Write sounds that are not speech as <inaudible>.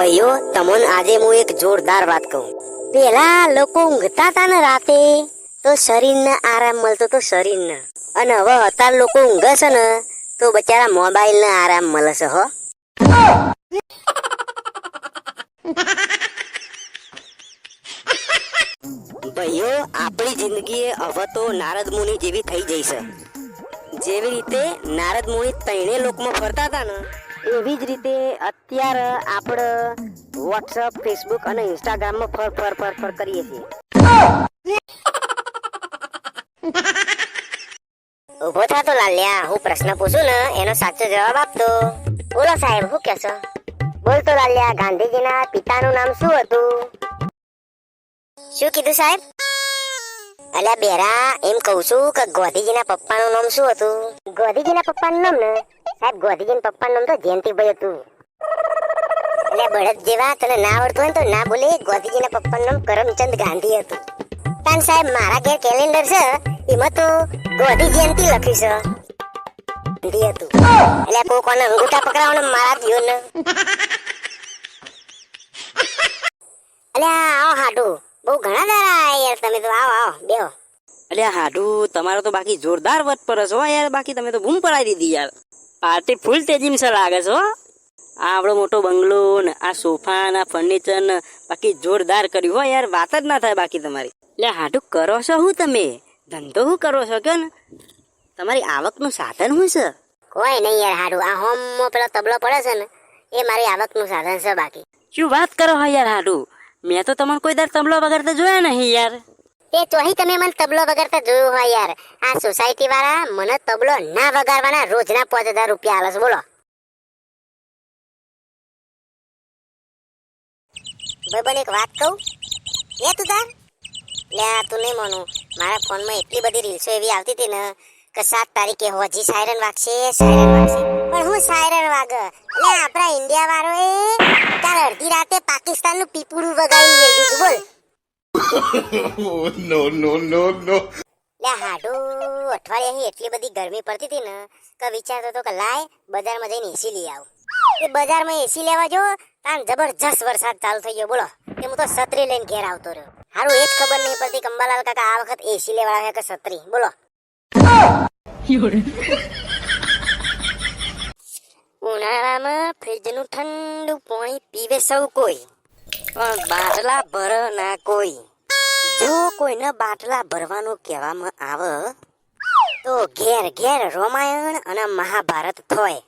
ભાઈઓ, તમને આજે હું એક જોરદાર વાત કહું. પેલા લોકો ઊંઘતા હતા ને રાતે તો શરીરને આરામ મળતો તો શરીરને. અને હવે અત્યારે લોકો ઊંઘે છે ને, તો બચારા મોબાઈલને આરામ મળે છે, હો. ભાઈઓ, આપણી જિંદગી હવે તો નારદ મુનિ જેવી થઈ જઈ છે. જેવી રીતે નારદ મુનિ ત્રણે લોકમાં ફરતા હતા ને એવી જ રીતે અત્યારે આપણે વોટ્સઅપ ફેસબુક અને ઇન્સ્ટાગ્રામમાં ફર ફર ફર ફર કરીએ છીએ. ઊભો થતો લાલ્યા, હું પ્રશ્ન પૂછું ને, એનો સાચો જવાબ આપતો બોલો સાહેબ શું કહેશો? બોલતો લાલ્યા, ગાંધીજીના પિતાનું નામ શું હતું? શું કીધું સાહેબ? અલ્યા બેરા, એમ કહું છું કે ગોધીજીના પપ્પાનું નામ શું હતું? ગોધીજીના પપ્પાનું નામ ને? સાહેબ, ગોધીજીના પપ્પાનું નામ તો જયંતિભાઈ હતું. એટલે બળદ જેવા, તને ના આવડતું હોય તો ના બોલે ગોધીજીના પપ્પાનું નામ કરમચંદ ગાંધી હતું. તાન સાહેબ, મારા ઘેર કેલેન્ડર છે, એમાં તો ગોધી જયંતિ લખ્યું છે. ગાંધી હતું. એટલે કોઈ કોને અંગૂઠા પકડાવવાનો મારા જ ને અલ્યા આવો હાડુ. બહુ ઘણા દારા યાર, તમે તો આવો આવો, બેહો. અલ્યા હાડુ તમારો તો બાકી જોરદાર વટ પર છો યાર, બાકી તમે તો બૂમ પડાવી દીધી યાર. પાર્ટી ફૂલ તેજીમ છે લાગે છો આ આપણો મોટો બંગલો ને આ સોફા ને આ ફર્નિચર ને બાકી જોરદાર કર્યું હો યાર. વાત જ ના થાય બાકી તમારી. એટલે હાટું કરો છો શું તમે? ધંધો શું કરો છો કે ને? તમારી આવકનું સાધન શું છે? કોઈ નહીં યાર હાડું આ હોમ પેલો તબલો પડે છે ને એ મારી આવકનું સાધન છે બાકી. શું વાત કરો હો યાર હાડું મેં તો તમને કોઈ દર તબલો વગર તો જોયા નહીં યાર. એ ચોહી તમે મને તબલો વગાડતા જોયું હોય યાર. આ સોસાયટી વાળા મને તબલો ના વગાડવાના રોજના પાંચ હજાર રૂપિયા આલસ બોલો. ભાઈબંધ, એક વાત કહું? લે તું તાર લે તું નહીં માનું. મારા ફોનમાં એટલી બધી રીલ્સો એવી આવતી હતી ને કે સાત તારીખે હોજી સાયરન વાગશે સાયરન વાગશે. પણ હું સાયરન વાગ. લે, આપણા ઇન્ડિયા વાળો એ કાલ અડધી રાતે પાકિસ્તાનનું પીપુડું વગાડી દીધું બોલ. Oh, <laughs> no, no, no, no. લે હાડુ અઠવાડિયાની એટલી બધી ગરમી પડતી હતી ને કે વિચારતો હતો કે લાય બજારમાં જઈને એસી લઈ આવું. એ બજારમાં એસી લેવા જો તાન જબરજસ્ત વરસાદ ચાલુ થઈ ગયો બોલો. કે હું તો છત્રી લઈને ઘેર આવતો રહ્યો. હારું એ જ ખબર નહીં પડતી કે અંબાલાલ કાકા આ વખત એસી લેવા આવ્યા કે છત્રી. બોલો. ઉનાળામાં ફ્રીજનું ઠંડુ પાણી પીવે સૌ કોઈ પણ બાટલા ભર ના કોઈ. જો કોઈને બાટલા ભરવાનું કહેવામાં આવે તો ઘેર ઘેર રામાયણ અને મહાભારત થોય.